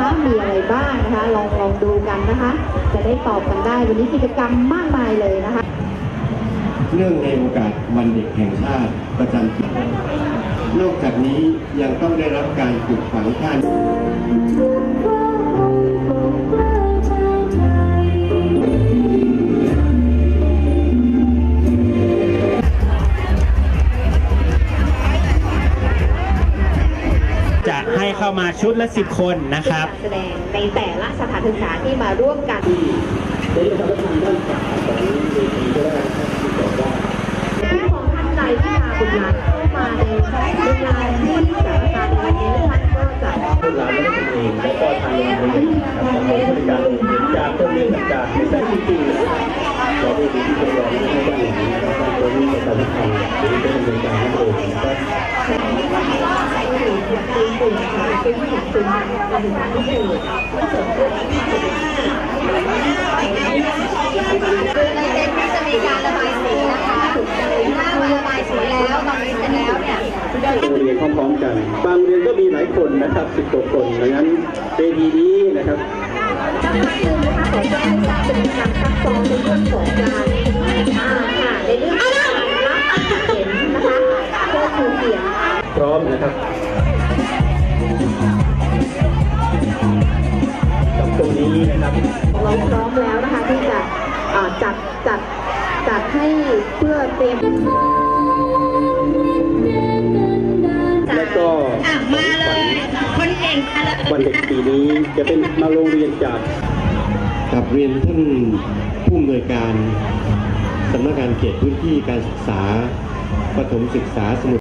นะคะมีอะไรบ้างนะคะ ลองลองดูกันนะคะ จะได้ตอบกันได้วันนี้กิจกรรมมากมายเลยนะคะ เรื่องในโอกาสวันเด็กแห่งชาติประจำปีนอกจากนี้ยังต้องได้รับการปลูกฝังท่าน เข้ามาชุดละ 10 คนนะครับ แสดงในแต่ละสถานศึกษาที่มาร่วมกันของท่านใดที่มาบุญรัตน์เข้ามาในเวลาที่สถานการณ์ในวันนี้ท่านก็จะลูกหลานและนักเรียนและก็ทางโรงเรียนนะครับของบริการโรงเรียนจากโรงเรียนต่างๆในแต่ละที่เราได้ดูที่จำลองให้ด้านหลังนะครับตรงนี้จะสำคัญหรือเป็นบริการนั่นเองนะครับ เป็นกลุ่มค่ะเป็นผู้หญิงเป็นการศึกษาที่ดีคือในเต็นท์ที่จะมีการระบายสีนะคะถ้ามาระบายสีแล้วตอนนี้เสร็จแล้วเนี่ยโรงเรียนพร้อมๆกัน บางโรงเรียนก็มีหลายคนนะครับสิบกว่าคนดังนั้นเวทีนี้นะครับสักพักหนึ่งนะคะขอแจ้งให้ทราเป็นการซักซ้อมในเรื่องของการอ่าค่ะในเรื่องของการรับเห็นนะคะก็คือเสียงพร้อมนะครับ กับตรงนี้นะครับเราพร้อมแล้วนะคะที่จะอ่าจัดจัดจัดให้เพื่อเตรียมและก็อะมาเลยคนเก่งมาเลยวันเด็กปีนี้จะเป็นมาโรงเรียนจากกับเรียนท่านผู้อำนวยการสำนักงานเขตพื้นที่การศึกษาประถมศึกษาสมุทร